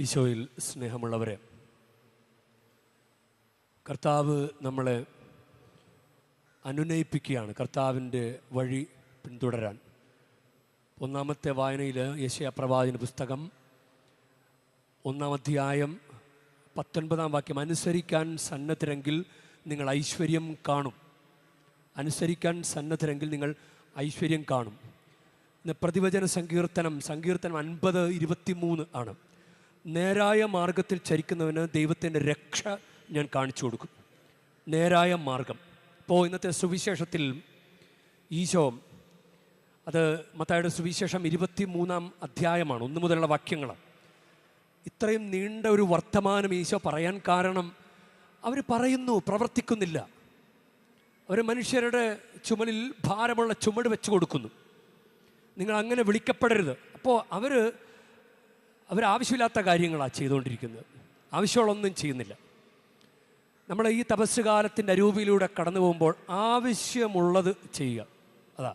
ഈശോയിൽ സ്നേഹമുള്ളവരെ കർത്താവ് നമ്മളെ അനുനയിപ്പിക്കുകയാണ്. കർത്താവിന്റെ വഴി പിന്തുടരാൻ. ഒന്നാമത്തെ വായനയിൽ യേശയ പ്രവാചന പുസ്തകം ഒന്നാം അധ്യായം പത്തൊൻപതാം വാക്യം അനുസരിക്കാൻ സന്നദ്ധരെങ്കിൽ നിങ്ങൾ ഐശ്വര്യം കാണും. അനുസരിക്കാൻ സന്നദ്ധരെങ്കിൽ നിങ്ങൾ ഐശ്വര്യം കാണും. പ്രതിവചന സങ്കീർത്തനം സങ്കീർത്തനം അൻപത് ഇരുപത്തിമൂന്ന് ആണ്. നേരായ മാർഗത്തിൽ ചരിക്കുന്നവന് ദൈവത്തിന്റെ രക്ഷ ഞാൻ കാണിച്ചു കൊടുക്കും. നേരായ മാർഗം. ഇപ്പോൾ ഇന്നത്തെ സുവിശേഷത്തിൽ ഈശോ അത് മത്തായുടെ സുവിശേഷം ഇരുപത്തി മൂന്നാം അധ്യായമാണ് ഒന്നു മുതലുള്ള വാക്യങ്ങൾ. ഇത്രയും നീണ്ട ഒരു വർത്തമാനം ഈശോ പറയാൻ കാരണം അവർ പറയുന്നു പ്രവർത്തിക്കുന്നില്ല. അവർ മനുഷ്യരുടെ ചുമലിൽ ഭാരമുള്ള ചുമട് വെച്ച് കൊടുക്കുന്നു. നിങ്ങൾ അങ്ങനെ വിളിക്കപ്പെടരുത്. അപ്പോൾ അവർ അവരാവശ്യമില്ലാത്ത കാര്യങ്ങളാണ് ചെയ്തുകൊണ്ടിരിക്കുന്നത്. ആവശ്യമുള്ളൊന്നും ചെയ്യുന്നില്ല. നമ്മൾ ഈ തപസ് കാലത്തിന്റെ അരൂപിയിലൂടെ കടന്നു പോകുമ്പോൾ ആവശ്യമുള്ളത് ചെയ്യുക. അതാ.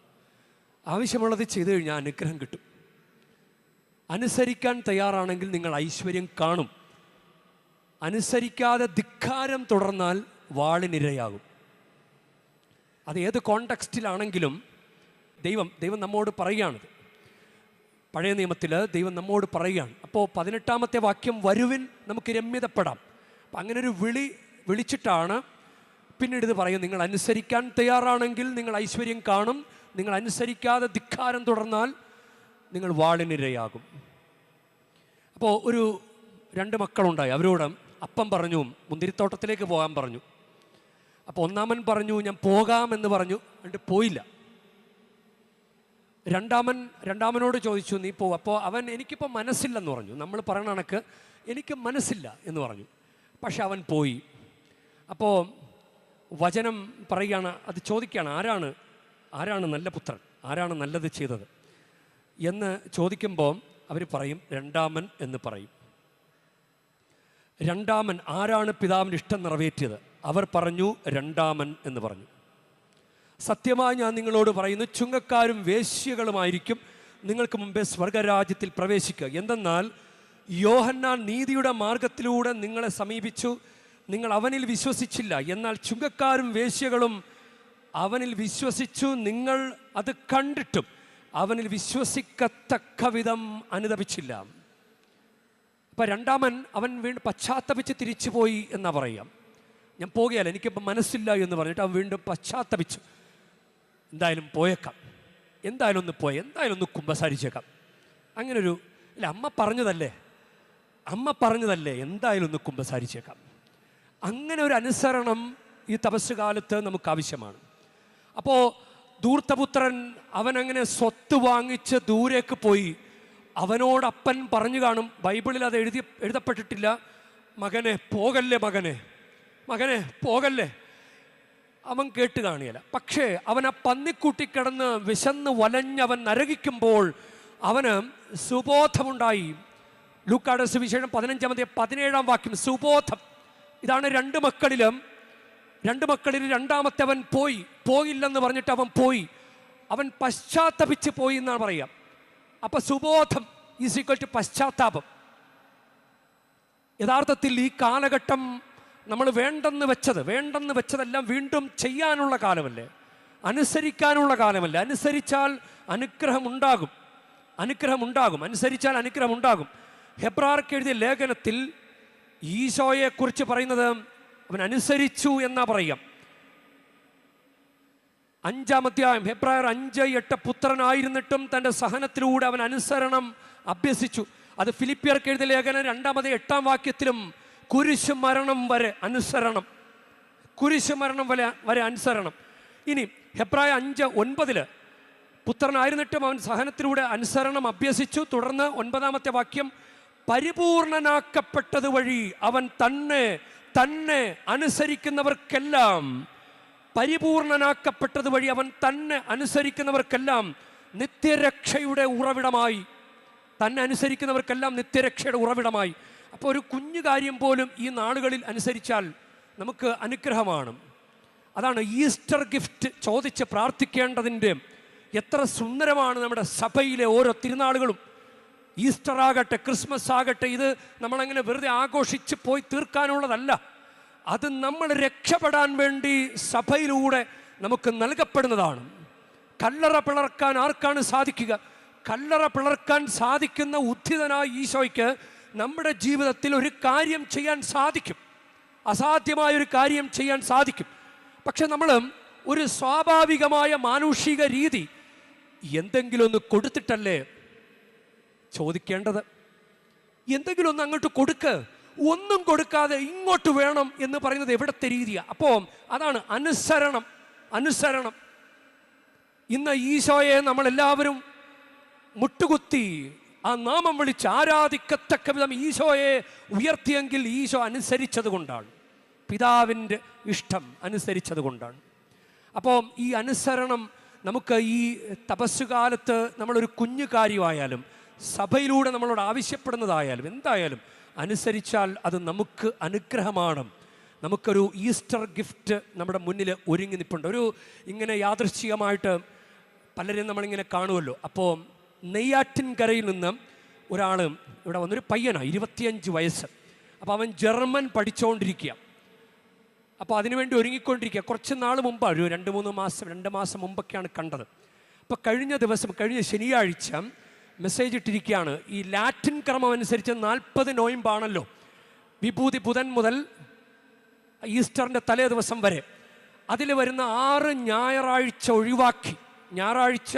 ആവശ്യമുള്ളത് ചെയ്തു കഴിഞ്ഞാൽ അനുഗ്രഹം കിട്ടും. അനുസരിക്കാൻ തയ്യാറാണെങ്കിൽ നിങ്ങൾ ഐശ്വര്യം കാണും. അനുസരിക്കാതെ ധിക്കാരം തുടർന്നാൽ വാളിനിരയാകും. അത് ഏത് കോണ്ടെക്സ്റ്റിലാണെങ്കിലും ദൈവം ദൈവം നമ്മോട് പറയുകയാണിത്. പഴയ നിയമത്തിൽ ദൈവം നമ്മോട് പറയുകയാണ്. അപ്പോൾ പതിനെട്ടാമത്തെ വാക്യം വരുവിൻ നമുക്ക് രമ്യതപ്പെടാം. അപ്പം അങ്ങനെ ഒരു വിളി വിളിച്ചിട്ടാണ് പിന്നീട് ഇത് പറയും നിങ്ങൾ അനുസരിക്കാൻ തയ്യാറാണെങ്കിൽ നിങ്ങൾ ഐശ്വര്യം കാണും. നിങ്ങൾ അനുസരിക്കാതെ ധിക്കാരം തുടർന്നാൽ നിങ്ങൾ വാളിനിരയാകും. അപ്പോൾ ഒരു രണ്ട് മക്കളുണ്ടായി. അവരോട് അപ്പം പറഞ്ഞു മുന്തിരിത്തോട്ടത്തിലേക്ക് പോകാൻ പറഞ്ഞു. അപ്പോൾ ഒന്നാമൻ പറഞ്ഞു ഞാൻ പോകാമെന്ന് പറഞ്ഞു. എന്നിട്ട് പോയില്ല. രണ്ടാമൻ രണ്ടാമനോട് ചോദിച്ചു നീ പോവും അപ്പോൾ അവൻ എനിക്കിപ്പോൾ മനസ്സില്ലെന്ന് പറഞ്ഞു. നമ്മൾ പറയണ കണക്ക് എനിക്ക് മനസ്സില്ല എന്ന് പറഞ്ഞു. പക്ഷെ അവൻ പോയി. അപ്പോൾ വചനം പറയുകയാണ് അത് ചോദിക്കുകയാണ് ആരാണ്? ആരാണ് നല്ല പുത്രൻ? ആരാണ് നല്ലത് ചെയ്തത്? എന്ന് ചോദിക്കുമ്പോൾ അവർ പറയും രണ്ടാമൻ എന്ന് പറയും. രണ്ടാമൻ ആരാണ് പിതാവിന്റെ ഇഷ്ടം നിറവേറ്റിയത്? അവർ പറഞ്ഞു രണ്ടാമൻ എന്ന് പറഞ്ഞു. സത്യമായി ഞാൻ നിങ്ങളോട് പറയുന്നു ചുങ്കക്കാരും വേശ്യകളുമായിരിക്കും നിങ്ങൾക്ക് മുമ്പേ സ്വർഗരാജ്യത്തിൽ പ്രവേശിക്കുക. എന്തെന്നാൽ യോഹന്നാൻ നീതിയുടെ മാർഗത്തിലൂടെ നിങ്ങളെ സമീപിച്ചു. നിങ്ങൾ അവനിൽ വിശ്വസിച്ചില്ല. എന്നാൽ ചുങ്കക്കാരും വേശ്യകളും അവനിൽ വിശ്വസിച്ചു. നിങ്ങൾ അത് കണ്ടിട്ടും അവനിൽ വിശ്വസിക്കത്തക്ക വിധം അനുദപിച്ചില്ല. അപ്പം രണ്ടാമൻ അവൻ വീണ്ടും പശ്ചാത്തപിച്ച് തിരിച്ചുപോയി എന്നാ പറയാം. ഞാൻ പോകുകയല്ല എനിക്കിപ്പോൾ മനസ്സില്ല എന്ന് പറഞ്ഞിട്ട് അവൻ വീണ്ടും പശ്ചാത്തപിച്ചു. എന്തായാലും പോയേക്കാം. എന്തായാലും ഒന്ന് പോയി എന്തായാലും ഒന്ന് കുമ്പസാരിച്ചേക്കാം അങ്ങനെ ഒരു ഇല്ല അമ്മ പറഞ്ഞതല്ലേ? അമ്മ പറഞ്ഞതല്ലേ? എന്തായാലും ഒന്ന് കുമ്പസാരിച്ചേക്കാം അങ്ങനെ ഒരു അനുസരണം ഈ തപസ് കാലത്ത് നമുക്ക് ആവശ്യമാണ് അപ്പോൾ ധൂർത്തപുത്രൻ അവനങ്ങനെ സ്വത്ത് വാങ്ങിച്ച് ദൂരേക്ക് പോയി അവനോടപ്പൻ പറഞ്ഞു കാണും ബൈബിളിൽ അത് എഴുതി എഴുതപ്പെട്ടിട്ടില്ല. മകനെ പോകല്ലേ മകനെ? മകനെ പോകല്ലേ? അവൻ കേട്ട് കാണിയല്ല. പക്ഷേ അവൻ ആ പന്നിക്കൂട്ടി കിടന്ന് വിശന്ന് വലഞ്ഞവൻ നരകിക്കുമ്പോൾ അവന് സുബോധമുണ്ടായി. ലൂക്കാട് സുവിശേഷം പതിനഞ്ചാമത്തെ പതിനേഴാം വാക്യം സുബോധം. ഇതാണ് രണ്ട് മക്കളിലും രണ്ട് മക്കളിൽ രണ്ടാമത്തെ അവൻ പോയി. പോയില്ലെന്ന് പറഞ്ഞിട്ട് അവൻ പോയി. അവൻ പശ്ചാത്തപിച്ച് പോയി എന്നാണ് പറയുക. അപ്പൊ സുബോധം ഈസ് ഈക്വൽ ടു പശ്ചാത്താപം. യഥാർത്ഥത്തിൽ ഈ കാലഘട്ടം നമ്മൾ വേണ്ടെന്ന് വെച്ചത് വേണ്ടെന്ന് വെച്ചതെല്ലാം വീണ്ടും ചെയ്യാനുള്ള കാലമല്ലേ? അനുസരിക്കാനുള്ള കാലമല്ലേ? അനുസരിച്ചാൽ അനുഗ്രഹം ഉണ്ടാകും. അനുഗ്രഹം ഉണ്ടാകും. അനുസരിച്ചാൽ അനുഗ്രഹം ഉണ്ടാകും. ഹെബ്രാർക്ക് എഴുതിയ ലേഖനത്തിൽ ഈശോയെക്കുറിച്ച് പറയുന്നത് അവൻ അനുസരിച്ചു എന്നാ പറയാം. അഞ്ചാം അധ്യായം ഹെബ്രായർ അഞ്ച് എട്ട് പുത്രനായിരുന്നിട്ടും തന്റെ സഹനത്തിലൂടെ അവൻ അനുസരണം അഭ്യസിച്ചു. അത് ഫിലിപ്പിയർക്ക് എഴുതിയ ലേഖനം രണ്ടാമത് എട്ടാം വാക്യത്തിലും കുരിശ് മരണം വരെ അനുസരണം. കുരിശ് മരണം വരെ വരെ അനുസരണം. ഇനി ഹെബ്രായ അഞ്ച് ഒൻപതിൽ പുത്രനായിരുന്നിട്ടും അവൻ സഹനത്തിലൂടെ അനുസരണം അഭ്യസിച്ചു. തുടർന്ന് ഒൻപതാമത്തെ വാക്യം പരിപൂർണനാക്കപ്പെട്ടത് വഴി അവൻ തന്നെ തന്നെ അനുസരിക്കുന്നവർക്കെല്ലാം പരിപൂർണനാക്കപ്പെട്ടത് വഴി അവൻ തന്നെ അനുസരിക്കുന്നവർക്കെല്ലാം നിത്യരക്ഷയുടെ ഉറവിടമായി തന്നെ അനുസരിക്കുന്നവർക്കെല്ലാം നിത്യരക്ഷയുടെ ഉറവിടമായി. അപ്പോൾ ഒരു കുഞ്ഞു കാര്യം പോലും ഈ നാളുകളിൽ അനുസരിച്ചാൽ നമുക്ക് അനുഗ്രഹമാണ്. അതാണ് ഈസ്റ്റർ ഗിഫ്റ്റ് ചോദിച്ച് പ്രാർത്ഥിക്കേണ്ടതിന്റെ എത്ര സുന്ദരമാണ് നമ്മുടെ സഭയിലെ ഓരോ തിരുനാളുകളും. ഈസ്റ്റർ ആകട്ടെ ക്രിസ്മസ് ആകട്ടെ ഇത് നമ്മളങ്ങനെ വെറുതെ ആഘോഷിച്ച് പോയി തീർക്കാനുള്ളതല്ല. അത് നമ്മൾ രക്ഷപ്പെടാൻ വേണ്ടി സഭയിലൂടെ നമുക്ക് നൽകപ്പെടുന്നതാണ്. കല്ലറ പിളർക്കാൻ ആർക്കാണ് സാധിക്കുക? കല്ലറ പിളർക്കാൻ സാധിക്കുന്ന ഉദ്ധിതനായ ഈശോയ്ക്ക് നമ്മുടെ ജീവിതത്തിൽ ഒരു കാര്യം ചെയ്യാൻ സാധിക്കും. അസാധ്യമായ ഒരു കാര്യം ചെയ്യാൻ സാധിക്കും. പക്ഷെ നമ്മൾ ഒരു സ്വാഭാവികമായ മാനുഷിക രീതി എന്തെങ്കിലും ഒന്ന് കൊടുത്തിട്ടല്ലേ ചോദിക്കേണ്ടത്? എന്തെങ്കിലും ഒന്ന് അങ്ങോട്ട് കൊടുക്ക്. ഒന്നും കൊടുക്കാതെ ഇങ്ങോട്ട് വേണം എന്ന് പറയുന്നത് എവിടത്തെ രീതിയാണ് അപ്പോൾ അതാണ് അനുസരണം. അനുസരണം. ഇന്ന് ഈശോയെ നമ്മളെല്ലാവരും മുട്ടുകുത്തി ആ നാമം വിളിച്ച് ആരാധിക്കത്തക്ക വിധം ഈശോയെ ഉയർത്തിയെങ്കിൽ ഈശോ അനുസരിച്ചത് കൊണ്ടാണ്. പിതാവിന്റെ ഇഷ്ടം അനുസരിച്ചത് കൊണ്ടാണ്. അപ്പോൾ ഈ അനുസരണം നമുക്ക് ഈ തപസ്സുകാലത്ത് നമ്മളൊരു കുഞ്ഞു കാര്യമായാലും സഭയിലൂടെ നമ്മളോട് ആവശ്യപ്പെടുന്നതായാലും എന്തായാലും അനുസരിച്ചാൽ അത് നമുക്ക് അനുഗ്രഹമാണ്. നമുക്കൊരു ഈസ്റ്റർ ഗിഫ്റ്റ് നമ്മുടെ മുന്നിൽ ഒരുങ്ങി നിൽപ്പുണ്ട്. ഒരു ഇങ്ങനെ യാദൃശ്ചികമായിട്ട് പലരും നമ്മളിങ്ങനെ കാണുമല്ലോ. അപ്പോൾ നെയ്യാറ്റിൻകരയിൽ നിന്ന് ഒരാൾ ഇവിടെ വന്നൊരു പയ്യനാണ് ഇരുപത്തിയഞ്ച് വയസ്സ്. അപ്പോൾ അവൻ ജർമ്മൻ പഠിച്ചുകൊണ്ടിരിക്കുക അപ്പോൾ അതിനുവേണ്ടി ഒരുങ്ങിക്കൊണ്ടിരിക്കുക കുറച്ച് നാൾ മുമ്പാണ് ഒരു രണ്ട് മൂന്ന് മാസം രണ്ട് മാസം മുമ്പൊക്കെയാണ് കണ്ടത്. അപ്പോൾ കഴിഞ്ഞ ദിവസം കഴിഞ്ഞ ശനിയാഴ്ച മെസ്സേജ് ഇട്ടിരിക്കുകയാണ് ഈ ലാറ്റിൻ ക്രമം അനുസരിച്ച് നാൽപ്പത് നോയമ്പാണല്ലോ. വിഭൂതി ബുധൻ മുതൽ ഈസ്റ്ററിന്റെ തലേ ദിവസം വരെ. അതിൽ വരുന്ന ആറ് ഞായറാഴ്ച ഒഴിവാക്കി. ഞായറാഴ്ച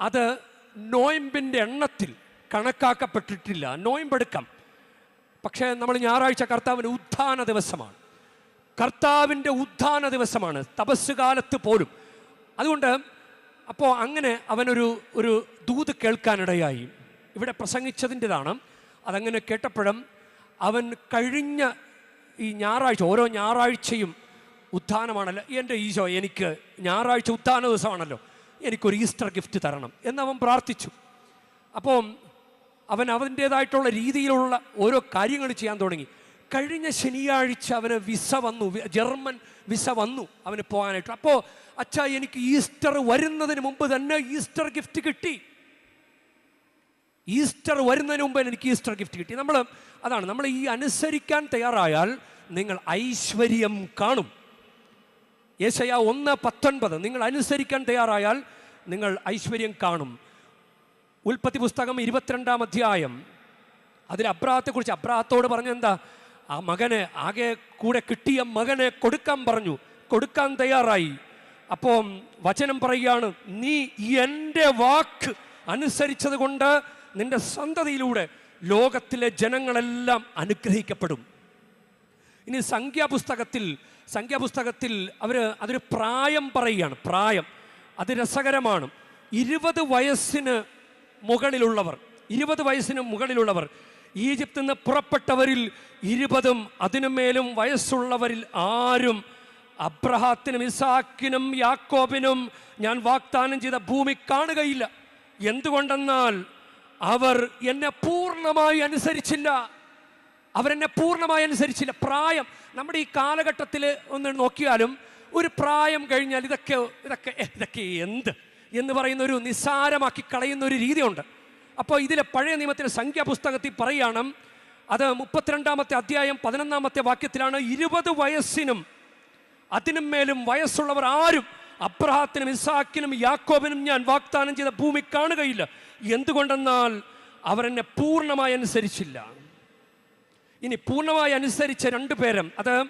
അത് നോയമ്പിന്റെ എണ്ണത്തിൽ കണക്കാക്കപ്പെട്ടിട്ടില്ല. നോയമ്പെടുക്കാം. പക്ഷേ നമ്മൾ ഞായറാഴ്ച കർത്താവിന്റെ ഉത്ഥാന ദിവസമാണ്. കർത്താവിന്റെ ഉത്ഥാന ദിവസമാണ്. തപസ് കാലത്ത് പോലും. അതുകൊണ്ട് അപ്പോൾ അങ്ങനെ അവനൊരു ഒരു ദൂത് കേൾക്കാനിടയായി. ഇവിടെ പ്രസംഗിച്ചതിന്റെതാണ്. അതങ്ങനെ കേട്ടപ്പോഴും അവൻ കഴിഞ്ഞ ഈ ഞായറാഴ്ച ഓരോ ഞായറാഴ്ചയും ഉത്ഥാനമാണല്ലോ. എന്റെ ഈശോ എനിക്ക് ഞായറാഴ്ച ഉത്ഥാന ദിവസമാണല്ലോ. എനിക്കൊരു ഈസ്റ്റർ ഗിഫ്റ്റ് തരണം എന്നവൻ പ്രാർത്ഥിച്ചു. അപ്പോൾ അവൻ അവന്റേതായിട്ടുള്ള രീതിയിലുള്ള ഓരോ കാര്യങ്ങൾ ചെയ്യാൻ തുടങ്ങി. കഴിഞ്ഞ ശനിയാഴ്ച അവന് വിസ വന്നു. ജർമ്മൻ വിസ വന്നു അവന് പോകാനായിട്ട്. അപ്പോൾ അച്ഛ എനിക്ക് ഈസ്റ്റർ വരുന്നതിന് മുമ്പ് തന്നെ ഈസ്റ്റർ ഗിഫ്റ്റ് കിട്ടി. ഈസ്റ്റർ വരുന്നതിന് മുമ്പ് എനിക്ക് ഈസ്റ്റർ ഗിഫ്റ്റ് കിട്ടി. നമ്മൾ അതാണ് നമ്മൾ ഈ അനുസരിക്കാൻ തയ്യാറായാൽ നിങ്ങൾ ഐശ്വര്യം കാണും. യേശയ ഒന്ന് പത്തൊൻപത്. നിങ്ങൾ അനുസരിക്കാൻ തയ്യാറായാൽ നിങ്ങൾ ഐശ്വര്യം കാണും. ഉൽപ്പത്തി പുസ്തകം ഇരുപത്തിരണ്ടാം അധ്യായം. അതിൽ അബ്രാഹത്തെക്കുറിച്ച് അബ്രാഹത്തോട് പറഞ്ഞെന്താ? ആ മകനെ ആകെ കൂടെ കിട്ടിയ മകനെ കൊടുക്കാൻ പറഞ്ഞു. കൊടുക്കാൻ തയ്യാറായി. അപ്പോൾ വചനം പറയുകയാണ് നീ എന്റെ വാക്ക് അനുസരിച്ചത് കൊണ്ട് നിന്റെ സന്തതിയിലൂടെ ലോകത്തിലെ ജനങ്ങളെല്ലാം അനുഗ്രഹിക്കപ്പെടും. ഇനി സംഖ്യാപുസ്തകത്തിൽ സംഖ്യാപുസ്തകത്തിൽ അവർ അതൊരു പ്രായം പറയുകയാണ്. പ്രായം. അത് രസകരമാണ്. ഇരുപത് വയസ്സിന് മുകളിലുള്ളവർ ഇരുപത് വയസ്സിന് മുകളിലുള്ളവർ ഈജിപ്തിൽ നിന്ന് പുറപ്പെട്ടവരിൽ ഇരുപതും അതിനുമേലും വയസ്സുള്ളവരിൽ ആരും അബ്രഹാത്തിനും ഇസാക്കിനും യാക്കോബിനും ഞാൻ വാഗ്ദാനം ചെയ്ത ഭൂമി കാണുകയില്ല. എന്തുകൊണ്ടെന്നാൽ അവർ എന്നെ പൂർണമായി അനുസരിച്ചില്ല. അവരെന്നെ പൂർണമായി അനുസരിച്ചില്ല. പ്രായം നമ്മുടെ ഈ കാലഘട്ടത്തിൽ ഒന്ന് നോക്കിയാലും ഒരു പ്രായം കഴിഞ്ഞാൽ ഇതൊക്കെ ഇതൊക്കെ ഇതൊക്കെ എന്ത്? എന്ന് പറയുന്ന ഒരു നിസ്സാരമാക്കി കളയുന്ന ഒരു രീതിയുണ്ട്. അപ്പോൾ ഇതിലെ പഴയ നിയമത്തിലെ സംഖ്യാപുസ്തകത്തിൽ പറയുകയാണ് അത് മുപ്പത്തിരണ്ടാമത്തെ അധ്യായം പതിനൊന്നാമത്തെ വാക്യത്തിലാണ് ഇരുപത് വയസ്സിനും അതിനും മേലും വയസ്സുള്ളവർ ആരും അബ്രഹാത്തിനും ഇസാക്കിനും യാക്കോബിനും ഞാൻ വാഗ്ദാനം ചെയ്ത ഭൂമി കാണുകയില്ല. എന്തുകൊണ്ടെന്നാൽ അവരെന്നെ പൂർണമായി അനുസരിച്ചില്ല. ഇനി പൂർണമായി അനുസരിച്ച രണ്ടു പേരും അത്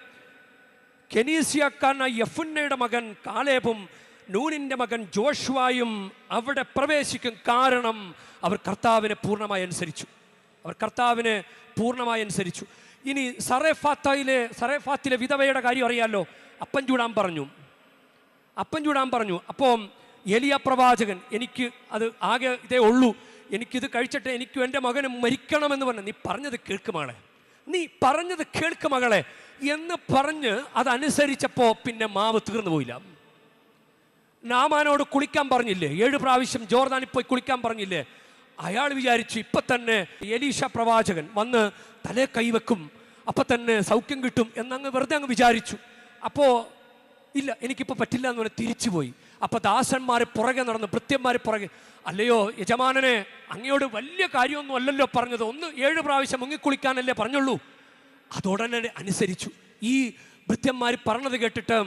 കെനീസിയക്കാരനായ യഫുന്നയുടെ മകൻ കാലേബും നൂനിന്റെ മകൻ ജോഷുവായും അവിടെ പ്രവേശിക്കും കാരണം അവർ കർത്താവിനെ പൂർണമായി അനുസരിച്ചു. അവർ കർത്താവിനെ പൂർണമായി അനുസരിച്ചു. ഇനി സറേഫാത്തയിലെ സറേഫാത്തിലെ വിധവയുടെ കാര്യം അറിയാമല്ലോ അപ്പൻ ചൂടാൻ പറഞ്ഞു. അപ്പൻ ചൂടാൻ പറഞ്ഞു. അപ്പോൾ എലിയ പ്രവാചകൻ എനിക്ക് അത് ആകെ ഇതേ ഉള്ളൂ. എനിക്കിത് കഴിച്ചിട്ട് എനിക്കും എന്റെ മകനും മരിക്കണമെന്ന് പറഞ്ഞു. നീ പറഞ്ഞത് കേൾക്ക് മകളെ നീ പറഞ്ഞത് കേൾക്ക് മകളെ. എന്ന് പറഞ്ഞ് അതനുസരിച്ചപ്പോൾ പിന്നെ മാവ് തീർന്നു പോയില്ല. നാമാനോട് കുളിക്കാൻ പറഞ്ഞില്ലേ? ഏഴ് പ്രാവശ്യം ജോർദാനിൽ പോയി കുളിക്കാൻ പറഞ്ഞില്ലേ? അയാൾ വിചാരിച്ചു ഇപ്പൊ തന്നെ എലീഷ പ്രവാചകൻ വന്ന് തലേ കൈവെക്കും അപ്പൊ തന്നെ സൗഖ്യം കിട്ടും എന്നങ്ങ് വെറുതെ അങ്ങ് വിചാരിച്ചു. അപ്പോ ഇല്ല എനിക്കിപ്പോൾ പറ്റില്ല എന്ന് പറഞ്ഞാൽ തിരിച്ചുപോയി. അപ്പൊ ദാസന്മാർ പുറകെ നടന്നു ഭൃത്യന്മാർ പുറകെ. അല്ലയോ യജമാനനെ അങ്ങയോട് വലിയ കാര്യമൊന്നും അല്ലല്ലോ പറഞ്ഞത്. ഒന്ന് ഏഴ് പ്രാവശ്യം മുങ്ങിക്കുളിക്കാനല്ലേ പറഞ്ഞുള്ളൂ. അതോടനെ അനുസരിച്ചു. ഈ ഭൃത്യന്മാർ പറഞ്ഞത് കേട്ടിട്ട്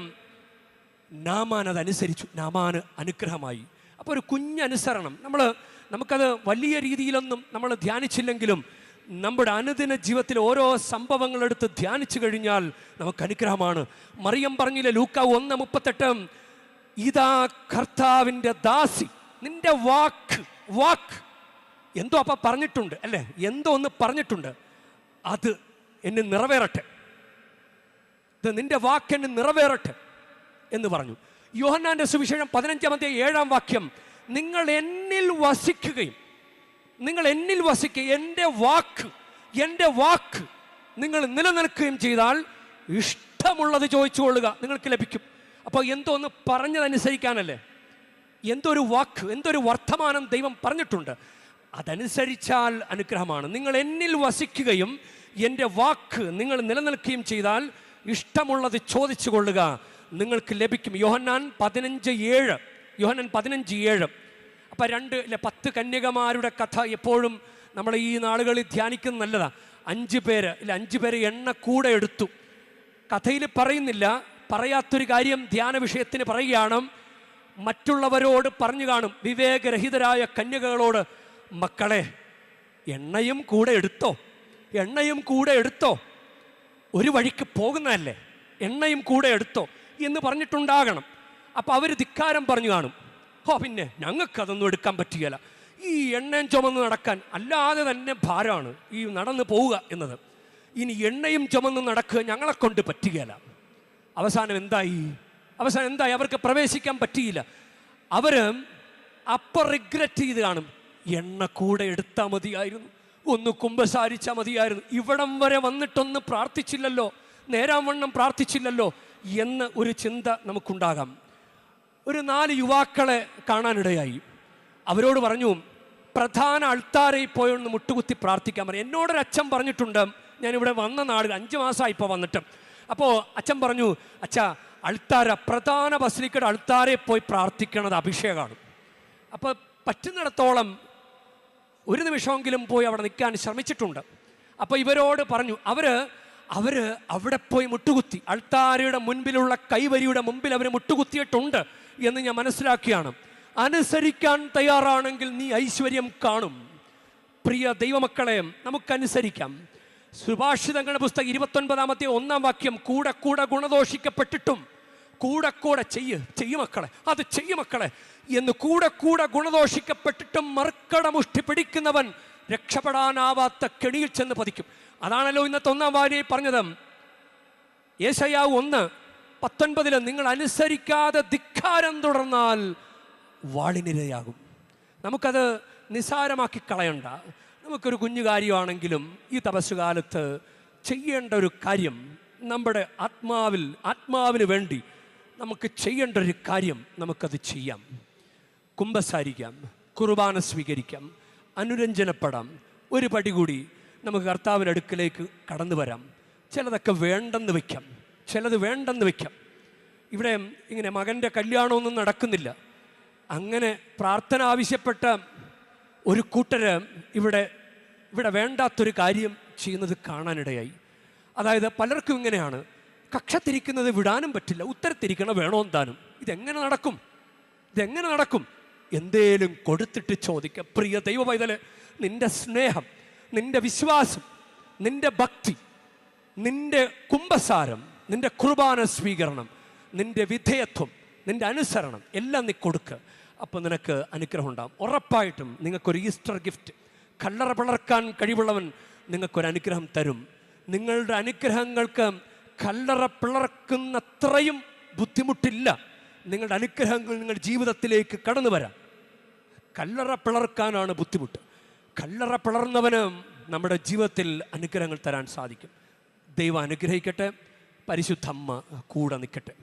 നാമാൻ അതനുസരിച്ചു നാമാന് അനുഗ്രഹമായി. അപ്പോൾ ഒരു കുഞ്ഞനുസരണം നമ്മൾ നമുക്കത് വലിയ രീതിയിലൊന്നും നമ്മൾ ധ്യാനിച്ചില്ലെങ്കിലും നമ്മുടെ അനുദിന ജീവിതത്തിൽ ഓരോ സംഭവങ്ങളെടുത്ത് ധ്യാനിച്ചു കഴിഞ്ഞാൽ നമുക്ക് അനുഗ്രഹമാണ്. മറിയം പറഞ്ഞില്ലേ ലൂക്ക ഒന്ന് മുപ്പത്തെട്ട് ഇതാ കർത്താവിന്റെ ദാസി നിന്റെ വാക്ക് വാക്ക്. എന്തോ അപ്പം പറഞ്ഞിട്ടുണ്ട് അല്ലേ? എന്തോ ഒന്ന് പറഞ്ഞിട്ടുണ്ട്. അത് എന്നെ നിറവേറട്ടെ. ഇത് നിന്റെ വാക്കെന്നെ നിറവേറട്ടെ എന്ന് പറഞ്ഞു. യോഹന്നാന്റെ സുവിശേഷം പതിനഞ്ചാമത്തെ ഏഴാം വാക്യം നിങ്ങൾ എന്നിൽ വസിക്കുകയും നിങ്ങൾ എന്നിൽ വസിക്കുക എന്റെ വാക്ക് എന്റെ വാക്ക് നിങ്ങൾ നിലനിൽക്കുകയും ചെയ്താൽ ഇഷ്ടമുള്ളത് ചോദിച്ചു കൊള്ളുക നിങ്ങൾക്ക് ലഭിക്കും. അപ്പോൾ എന്തോ ഒന്ന് പറഞ്ഞതനുസരിക്കാനല്ലേ? എന്തൊരു വാക്ക് എന്തൊരു വർത്തമാനം ദൈവം പറഞ്ഞിട്ടുണ്ട്. അതനുസരിച്ചാൽ അനുഗ്രഹമാണ്. നിങ്ങൾ എന്നിൽ വസിക്കുകയും എന്റെ വാക്ക് നിങ്ങൾ നിലനിൽക്കുകയും ചെയ്താൽ ഇഷ്ടമുള്ളത് ചോദിച്ചു കൊള്ളുക. നിങ്ങൾക്ക് ലഭിക്കും. യോഹന്നാൻ പതിനഞ്ച് ഏഴ്. യോഹന്നാൻ പതിനഞ്ച് ഏഴ്. അപ്പം രണ്ട് ഇല്ല പത്ത് കന്യകമാരുടെ കഥ എപ്പോഴും നമ്മൾ ഈ നാളുകളിൽ ധ്യാനിക്കുന്നത് നല്ലതാണ് അഞ്ച് പേര് ഇല്ല അഞ്ച് പേര് എണ്ണ കൂടെ എടുത്തു. കഥയിൽ പറയുന്നില്ല പറയാത്തൊരു കാര്യം ധ്യാന വിഷയത്തിന് പറയുകയാണ്. മറ്റുള്ളവരോട് പറഞ്ഞു കാണും. വിവേകരഹിതരായ കന്യകകളോട് മക്കളെ എണ്ണയും കൂടെ എടുത്തോ? എണ്ണയും കൂടെ എടുത്തോ? ഒരു വഴിക്ക് പോകുന്നതല്ലേ? എണ്ണയും കൂടെ എടുത്തോ? എന്ന് പറഞ്ഞിട്ടുണ്ടാകണം. അപ്പം അവർ ധിക്കാരം പറഞ്ഞു കാണും. ഓ പിന്നെ ഞങ്ങൾക്കതൊന്നും എടുക്കാൻ പറ്റുകയില്ല. ഈ എണ്ണയും ചുമന്ന് നടക്കാൻ അല്ലാതെ തന്നെ ഭാരമാണ് ഈ നടന്നു പോവുക എന്നത്. ഇനി എണ്ണയും ചുമന്ന് നടക്കുക ഞങ്ങളെ കൊണ്ട് പറ്റുകയില്ല. അവസാനം എന്തായി? അവസാനം എന്തായി? അവർക്ക് പ്രവേശിക്കാൻ പറ്റിയില്ല. അവർ അപ്പം റിഗ്രറ്റ് ചെയ്ത് കാണും. എണ്ണ കൂടെ എടുത്താൽ മതിയായിരുന്നു. ഒന്ന് കുമ്പസാരിച്ചാൽ മതിയായിരുന്നു. ഇവിടം വരെ വന്നിട്ടൊന്ന് പ്രാർത്ഥിച്ചില്ലല്ലോ. നേരാവണ്ണം പ്രാർത്ഥിച്ചില്ലല്ലോ എന്ന് ഒരു ചിന്ത നമുക്കുണ്ടാകാം. ഒരു നാല് യുവാക്കളെ കാണാനിടയായി. അവരോട് പറഞ്ഞു പ്രധാന അൾത്താരയിൽ പോയൊന്ന് മുട്ടുകുത്തി പ്രാർത്ഥിക്കാൻ പറഞ്ഞു എന്നോടൊരച്ഛൻ പറഞ്ഞിട്ടുണ്ട് ഞാനിവിടെ വന്ന നാട് അഞ്ച് മാസമായി ഇപ്പോൾ വന്നിട്ട്. അപ്പോൾ അച്ഛൻ പറഞ്ഞു അച്ഛ അൾത്താര പ്രധാന ബസ്ലിക്കയുടെ അൾത്താരെ പോയി പ്രാർത്ഥിക്കണത് അഭിഷേകമാണ് അപ്പോൾ പറ്റുന്നിടത്തോളം ഒരു നിമിഷമെങ്കിലും പോയി അവിടെ നിൽക്കാൻ ശ്രമിച്ചിട്ടുണ്ട്. അപ്പോൾ ഇവരോട് പറഞ്ഞു അവർ അവർ അവിടെ പോയി മുട്ടുകുത്തി അൾത്താരയുടെ മുൻപിലുള്ള കൈവരിയുടെ മുമ്പിൽ അവർ മുട്ടുകുത്തിയിട്ടുണ്ട് എന്ന് ഞാൻ മനസ്സിലാക്കിയാണ്. അനുസരിക്കാൻ തയ്യാറാണെങ്കിൽ നീ ഐശ്വര്യം കാണും. പ്രിയ ദൈവമക്കളെ നമുക്കനുസരിക്കാം. സുഭാഷിതങ്ങളുടെ പുസ്തകം ഇരുപത്തൊൻപതാമത്തെ ഒന്നാം വാക്യം കൂടെ കൂടെ ഗുണദോഷിക്കപ്പെട്ടിട്ടും കൂടെ കൂടെ ചെയ്യ് ചെയ്യ് മക്കളെ അത് ചെയ്യ് മക്കളെ. എന്ന് കൂടെ കൂടെ ഗുണദോഷിക്കപ്പെട്ടിട്ടും മർക്കടമുഷ്ടി പിടിക്കുന്നവൻ രക്ഷപ്പെടാനാവാത്ത കെണിയിൽ ചെന്ന് പതിക്കും. അതാണല്ലോ ഇന്നത്തെ ഒന്നാം വാര്യയെ പറഞ്ഞത്. യേശയാവ് ഒന്ന് പത്തൊൻപതിൽ നിങ്ങൾ അനുസരിക്കാതെ ധിക്കാരം തുടർന്നാൽ വാളിനിരയാകും. നമുക്കത് നിസാരമാക്കി കളയണ്ട. നമുക്കൊരു കുഞ്ഞു കാര്യമാണെങ്കിലും ഈ തപസ്സുകാലത്ത് ചെയ്യേണ്ട ഒരു കാര്യം നമ്മുടെ ആത്മാവിൽ ആത്മാവിന് വേണ്ടി നമുക്ക് ചെയ്യേണ്ട ഒരു കാര്യം നമുക്കത് ചെയ്യാം. കുംഭസാരിക്കാം കുർബാന സ്വീകരിക്കാം അനുരഞ്ജനപ്പെടാം. ഒരു പടി കൂടി നമുക്ക് കർത്താവിന്റെ അടുക്കിലേക്ക് കടന്നു വരാം. ചിലതൊക്കെ വേണ്ടെന്ന് വയ്ക്കാം ചിലത് വേണ്ടെന്ന് വയ്ക്കാം. ഇവിടെ ഇങ്ങനെ മകന്റെ കല്യാണമൊന്നും നടക്കുന്നില്ല. അങ്ങനെ പ്രാർത്ഥന ആവശ്യപ്പെട്ട ഒരു കൂട്ടര് ഇവിടെ ഇവിടെ വേണ്ടാത്തൊരു കാര്യം ചെയ്യുന്നത് കാണാനിടയായി. അതായത് പലർക്കും ഇങ്ങനെയാണ്. കക്ഷത്തിരിക്കുന്നത് വിടാനും പറ്റില്ല. ഉത്തരത്തിരിക്കണം വേണോ താനും ഇതെങ്ങനെ നടക്കും? ഇതെങ്ങനെ നടക്കും? എന്തേലും കൊടുത്തിട്ട് ചോദിക്കുക പ്രിയ ദൈവ പൈതൽ നിന്റെ സ്നേഹം നിന്റെ വിശ്വാസം നിന്റെ ഭക്തി നിന്റെ കുംഭസാരം നിന്റെ കുർബാന സ്വീകരണം നിന്റെ വിധേയത്വം നിന്റെ അനുസരണം എല്ലാം നീ കൊടുക്കുക അപ്പം നിനക്ക് അനുഗ്രഹം ഉണ്ടാകും ഉറപ്പായിട്ടും നിങ്ങൾക്കൊരു ഈസ്റ്റർ ഗിഫ്റ്റ് കല്ലറ പിളർക്കാൻ കഴിവുള്ളവൻ നിങ്ങൾക്കൊരു അനുഗ്രഹം തരും. നിങ്ങളുടെ അനുഗ്രഹങ്ങൾക്ക് കല്ലറ പിളർക്കുന്നത്രയും ബുദ്ധിമുട്ടില്ല. നിങ്ങളുടെ അനുഗ്രഹങ്ങൾ നിങ്ങളുടെ ജീവിതത്തിലേക്ക് കടന്നു വരാം. കല്ലറ പിളർക്കാനാണ് ബുദ്ധിമുട്ട്. കല്ലറ പിളർന്നവന് നമ്മുടെ ജീവിതത്തിൽ അനുഗ്രഹങ്ങൾ തരാൻ സാധിക്കും. ദൈവം അനുഗ്രഹിക്കട്ടെ. പരിശുദ്ധമ്മ കൂടെ നിൽക്കട്ടെ.